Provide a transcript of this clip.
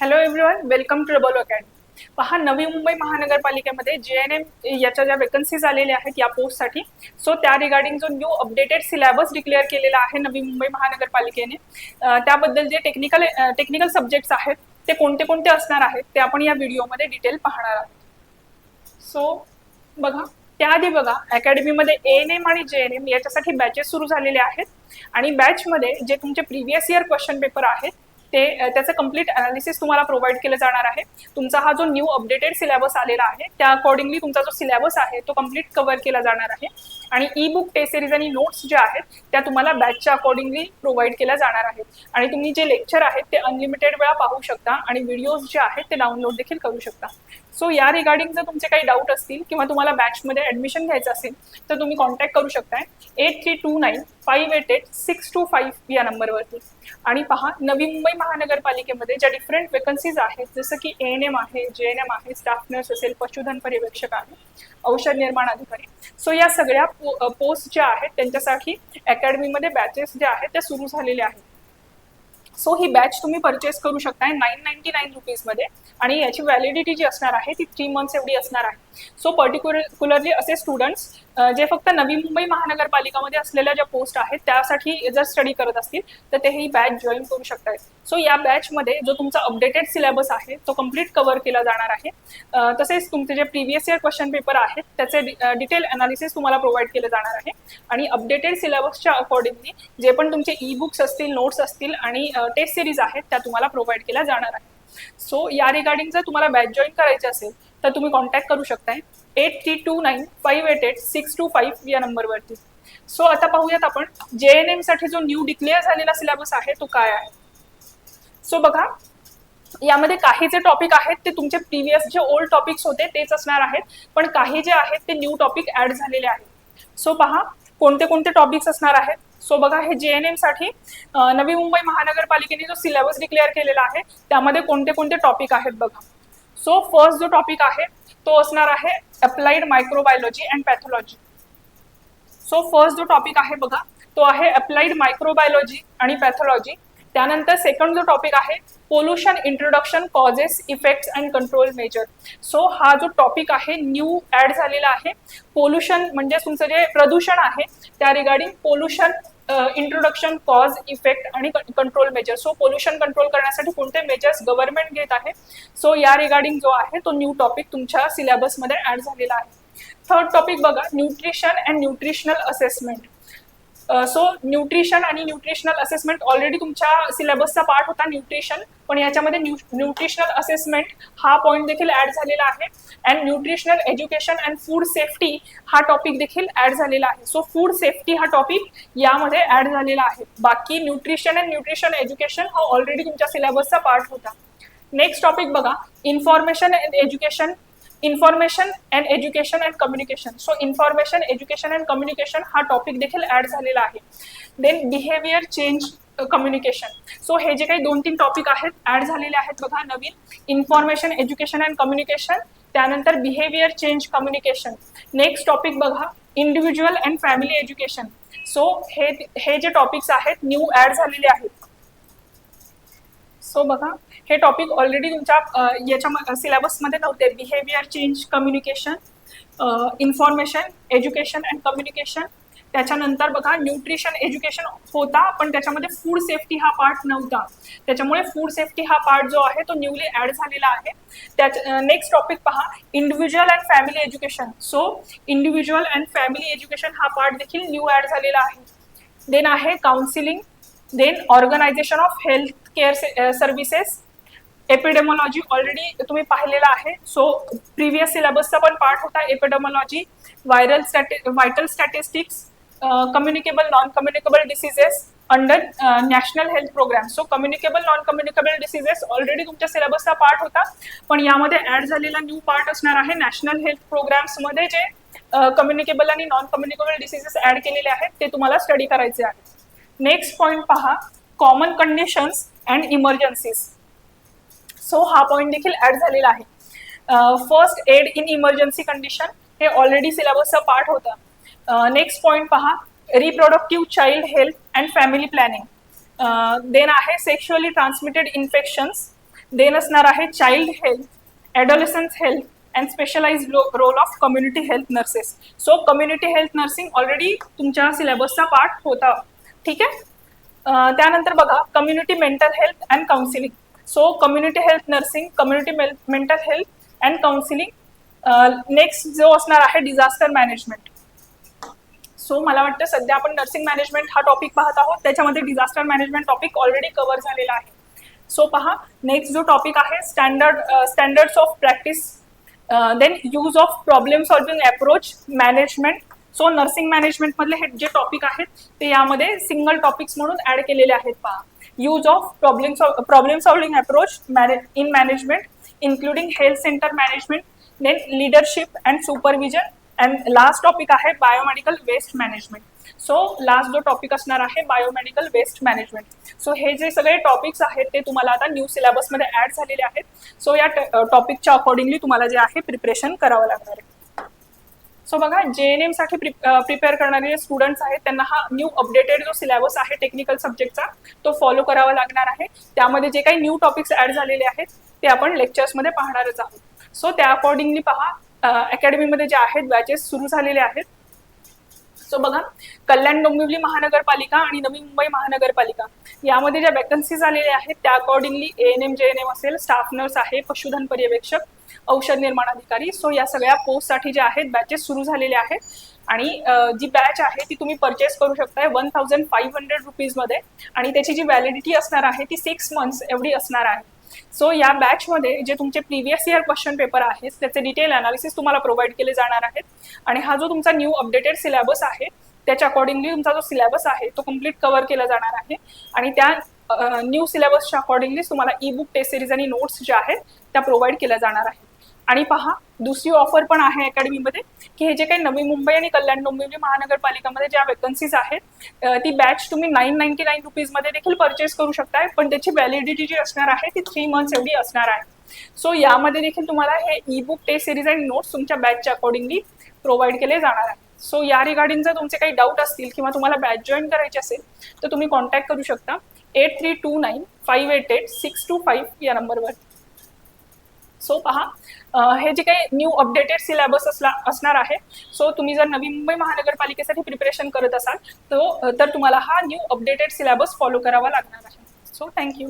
Hello everyone welcome to double academy पहा नवी मुंबई महानगरपालिकेमध्ये जे N M याच्या ज्या वेकन्सीज आलेल्या आहेत या पोस्टसाठी सो त्या रिगार्डिंग जो न्यू अपडेटेड सिलेबस डिक्लेअर केलेला आहे नवी मुंबई महानगरपालिकेने त्याबद्दल जे टेक्निकल टेक्निकल सब्जेक्ट्स आहेत ते कोणते कोणते असणार आहेत ते आपण या व्हिडिओमध्ये डिटेल पाहणार आहोत. सो बघा त्याआधी बघा अकॅडमीमध्ये ए एन एम आणि जे एन एम याच्यासाठी बॅचेस सुरू झालेले आहेत. आणि बॅचमध्ये जे तुमचे प्रिव्हियस इयर क्वेश्चन पेपर आहेत ते त्याचं कंप्लीट अनालिसिस तुम्हाला प्रोव्हाइड केलं जाणार आहे. तुमचा हा जो न्यू अपडेटेड सिलेबस आलेला आहे त्या अकॉर्डिंगली तुमचा जो सिलेबस आहे तो कंप्लीट कव्हर केला जाणार आहे. आणि ई बुक टेस्ट सिरीज आणि नोट्स ज्या आहेत त्या तुम्हाला बॅचच्या अकॉर्डिंगली प्रोव्हाइड केल्या जाणार आहेत. आणि तुम्ही जे लेक्चर आहेत ते अनलिमिटेड वेळा पाहू शकता आणि व्हिडिओज जे आहेत ते डाउनलोड देखील करू शकता. सो या रिगार्डिंग जर तुमचे काही डाऊट असतील किंवा तुम्हाला बॅचमध्ये ऍडमिशन घ्यायचं असेल तर तुम्ही कॉन्टॅक्ट करू शकताय. Eight three two nine five eight eight six two five या नंबरवरती आणि पहा नवी मुंबई महानगरपालिकेमध्ये ज्या डिफरंट वेकन्सीज आहेत जसं की ए एन एम आहे जे एन एम आहे स्टाफ नर्स असेल पशुधन पर्यवेक्षक आहे औषध निर्माण अधिकारी. सो या सगळ्या पो पोस्ट ज्या आहेत त्यांच्यासाठी अकॅडमीमध्ये बॅचेस ज्या आहेत त्या सुरू झालेल्या आहेत. सो ही बॅच तुम्ही परचेस करू शकताय नाईन नाईन्टी नाईन रुपीजमध्ये आणि याची व्हॅलिडिटी जी असणार आहे ती थ्री मंथ्स एवढी असणार आहे. सो पर्टिक्युलरली असे स्टुडंट्स जे फक्त नवी मुंबई महानगरपालिकामध्ये असलेल्या ज्या पोस्ट आहेत त्यासाठी जर स्टडी करत असतील तर ते ही बॅच जॉईन करू शकतात सो या बॅचमध्ये जो तुमचा अपडेटेड सिलेबस आहे तो कंप्लीट कव्हर केला जाणार आहे. तसेच तुमचे जे प्रिव्हियस इयर क्वेश्चन पेपर आहेत त्याचे डिटेल अनालिसिस तुम्हाला प्रोव्हाइड केलं जाणार आहे. आणि अपडेटेड सिलेबसच्या अकॉर्डिंगली जे पण तुमचे ई बुक्स असतील नोट्स असतील आणि टेस्ट सिरीज आहेत त्या तुम्हाला प्रोव्हाइड केल्या जाणार आहे सो या रिगार्डिंग जर तुम्हाला बॅच जॉईन करायची असेल तर तुम्ही कॉन्टॅक्ट करू शकताय. Eight three two nine five eight eight six two five या नंबरवरती सो आता पाहूयात आपण जे एन एमसाठी जो न्यू डिक्लेअर झालेला सिलेबस आहे तो काय आहे? सो बघा यामध्ये काही जे टॉपिक आहेत ते तुमचे प्रिव्हियस जे ओल्ड टॉपिक्स होते तेच असणार आहेत. पण काही जे आहेत ते न्यू टॉपिक ऍड झालेले आहेत. सो पहा कोणते कोणते टॉपिक्स असणार आहेत? सो बघा हे जे एन एमसाठी नवी मुंबई महानगरपालिकेने जो सिलेबस डिक्लेअर केलेला आहे त्यामध्ये कोणते कोणते टॉपिक आहेत बघा. सो फर्स्ट जो टॉपिक आहे तो असणार आहे applied microbiology and pathology so first जो टॉपिक आहे बघा तो आहे अप्लाइड मायक्रोबायोलॉजी आणि पॅथॉलॉजी त्यानंतर सेकंड जो टॉपिक आहे pollution introduction causes effects and control measure so हा जो टॉपिक आहे न्यू ऍड झालेला आहे. पोल्युशन म्हणजे तुमचं जे प्रदूषण आहे त्या regarding pollution introduction cause effect आणि control measure so pollution control करण्यासाठी कोणते मेजर्स गव्हर्नमेंट घेत आहे? सो या रिगार्डिंग जो आहे तो न्यू टॉपिक तुमच्या सिलेबसमध्ये ऍड झालेला आहे. थर्ड टॉपिक बघा nutrition and nutritional assessment so nutrition आणि न्यूट्रिशनल असेसमेंट ऑलरेडी तुमच्या सिलेबसचा पार्ट होता न्यूट्रिशन पण याच्यामध्ये न्यू न्यूट्रिशनल असेसमेंट हा पॉईंट देखील ऍड झालेला आहे. And nutritional education and food safety हा टॉपिक देखील ऍड झालेला आहे. सो फूड सेफ्टी हा टॉपिक यामध्ये ऍड झालेला आहे. बाकी न्यूट्रिशन अँड न्यूट्रिशन एज्युकेशन हा ऑलरेडी तुमच्या सिलेबसचा पार्ट होता. नेक्स्ट टॉपिक बघा. Information and education information and education and communication so information education and communication हा टॉपिक देखील ॲड झालेला आहे. Then behaviour change communication so हे जे काही दोन तीन टॉपिक आहेत ॲड झालेले आहेत बघा नवीन. इन्फॉर्मेशन एज्युकेशन अँड कम्युनिकेशन त्यानंतर behaviour change communication next topic बघा individual and family education so हे हे जे टॉपिक्स आहेत न्यू ॲड झालेले आहेत. सो बघा हे टॉपिक ऑलरेडी तुमच्या याच्या सिलेबसमध्ये नव्हते. Behaviour change communication information education and communication त्याच्यानंतर बघा न्यूट्रिशन एज्युकेशन होता पण त्याच्यामध्ये फूड सेफ्टी हा पार्ट नव्हता. त्याच्यामुळे फूड सेफ्टी हा पार्ट जो आहे तो न्यूली ऍड झालेला आहे. त्या नेक्स्ट टॉपिक पहा individual and family education so individual and family education हा पार्ट देखील न्यू ऍड झालेला आहे. देन आहे counselling then organisation of health care services epidemiology already तुम्ही पाहिलेला आहे. सो प्रिव्हियस सिलेबसचा पण पार्ट होता epidemiology viral stati vital statistics communicable non communicable diseases under national health programme so communicable non communicable diseases already तुमच्या सिलेबसचा part होता. पण यामध्ये ऍड झालेला न्यू पार्ट असणार आहे नॅशनल हेल्थ प्रोग्राम्समध्ये जे eh, कम्युनिकेबल आणि नॉन कम्युनिकेबल डिसिजेस ऍड केलेले आहेत ते तुम्हाला स्टडी करायचे आहे नेक्स्ट पॉईंट पहा. Common conditions and emergencies. So हा पॉईंट देखील ऍड झालेला आहे. First aid in emergency condition हे ऑलरेडी सिलेबसचा पार्ट होता. नेक्स्ट पॉईंट पहा. Reproductive child health and family planning then आहे सेक्शुअली ट्रान्समिटेड इन्फेक्शन्स देन असणार आहे child health adolescence health and specialise role of community health nurses so community health nursing already तुमच्या सिलेबसचा part होता. ठीक आहे? त्यानंतर बघा community mental health and counselling so community health nursing community mental health and counselling next जो असणार आहे डिझास्टर मॅनेजमेंट सो मला वाटतं सध्या आपण नर्सिंग मॅनेजमेंट हा टॉपिक पाहत आहोत. त्याच्यामध्ये disaster management topic already cover झालेला आहे. सो पहा नेक्स्ट जो टॉपिक आहे standard standards of practice then use of problem solving approach management so nursing मॅनेजमेंटमधले हे जे टॉपिक आहेत ते यामध्ये सिंगल टॉपिक्स म्हणून ऍड केलेले आहेत पहा. Use of problem problem solving approach in management including health centre management then leadership and supervision and last topic आहे biomedical waste management so last जो टॉपिक असणार आहे बायोमेडिकल वेस्ट मॅनेजमेंट सो हे जे सगळे टॉपिक्स आहेत ते तुम्हाला आता न्यू सिलेबसमध्ये ऍड झालेले आहेत. सो या टॉपिकच्या अकॉर्डिंगली तुम्हाला जे आहे प्रिपरेशन करावं लागणार आहे. सो बघा जे एन एमसाठी प्रिपेअर करणारे स्टुडंट्स आहेत त्यांना हा न्यू अपडेटेड जो सिलेबस आहे टेक्निकल सब्जेक्टचा तो फॉलो करावा लागणार आहे. त्यामध्ये जे काही न्यू टॉपिक्स ऍड झालेले आहेत ते आपण लेक्चर्समध्ये पाहणारच आहोत. सो त्या अकॉर्डिंगली पहा अकॅडमीमध्ये जे आहेत बॅचेस सुरू झालेले आहेत. सो बघा कल्याण डोंबिवली महानगरपालिका आणि नवी मुंबई महानगरपालिका यामध्ये ज्या वॅकन्सीज आलेल्या आहेत त्या accordingly N M J N M असेल स्टाफ नर्स आहे पशुधन पर्यवेक्षक औषध निर्माण अधिकारी. सो या सगळ्या पोस्टसाठी जे आहेत बॅचेस सुरू झालेले आहेत. आणि जी बॅच आहे ती तुम्ही परचेस करू शकताय वन थाउजंड फाईव्ह हंड्रेड रुपीजमध्ये आणि त्याची जी व्हॅलिडिटी असणार आहे ती सिक्स मंथ्स एवढी असणार आहे. सो या बॅचमध्ये जे तुमचे प्रिव्हियस इयर क्वेश्चन पेपर आहेत त्याचे डिटेल अनालिसिस तुम्हाला प्रोव्हाइड केले जाणार आहेत. आणि हा जो तुमचा न्यू अपडेटेड सिलेबस आहे त्याच्या अकॉर्डिंगली तुमचा जो सिलेबस आहे तो कंप्लीट कव्हर केला जाणार आहे. आणि त्या न्यू सिलेबसच्या अकॉर्डिंगली तुम्हाला ई बुक टेस्ट सिरीज आणि नोट्स ज्या आहेत त्या प्रोव्हाइड केल्या जाणार आहेत. आणि पहा दुसरी ऑफर पण आहे अकॅडमीमध्ये की हे जे काही नवी मुंबई आणि कल्याण डोंबिवली म्हणजे महानगरपालिकामध्ये ज्या वेकन्सीज आहेत ती बॅच तुम्ही नाईन नाईन्टी नाईन रुपीजमध्ये देखील परचेस करू शकताय पण त्याची व्हॅलिडिटी जी असणार आहे ती थ्री मंथ्स एवढी असणार आहे. सो यामध्ये देखील तुम्हाला हे ई बुक टेस्ट सिरीज आणि नोट्स तुमच्या बॅचच्या अकॉर्डिंगली प्रोव्हाइड केले जाणार आहे. सो या रिगार्डिंग जर तुमचे काही डाऊट असतील किंवा तुम्हाला बॅच जॉईन करायची असेल तर तुम्ही कॉन्टॅक्ट करू शकता. Eight three two nine five eight eight six two five या नंबरवर सो पहा हे जे काही न्यू अपडेटेड सिलेबस असला असणार आहे सो तुम्ही जर नवी मुंबई महानगरपालिकेसाठी प्रिपरेशन करत असाल तो तर तुम्हाला हा न्यू अपडेटेड सिलेबस फॉलो करावा लागणार आहे. So thank you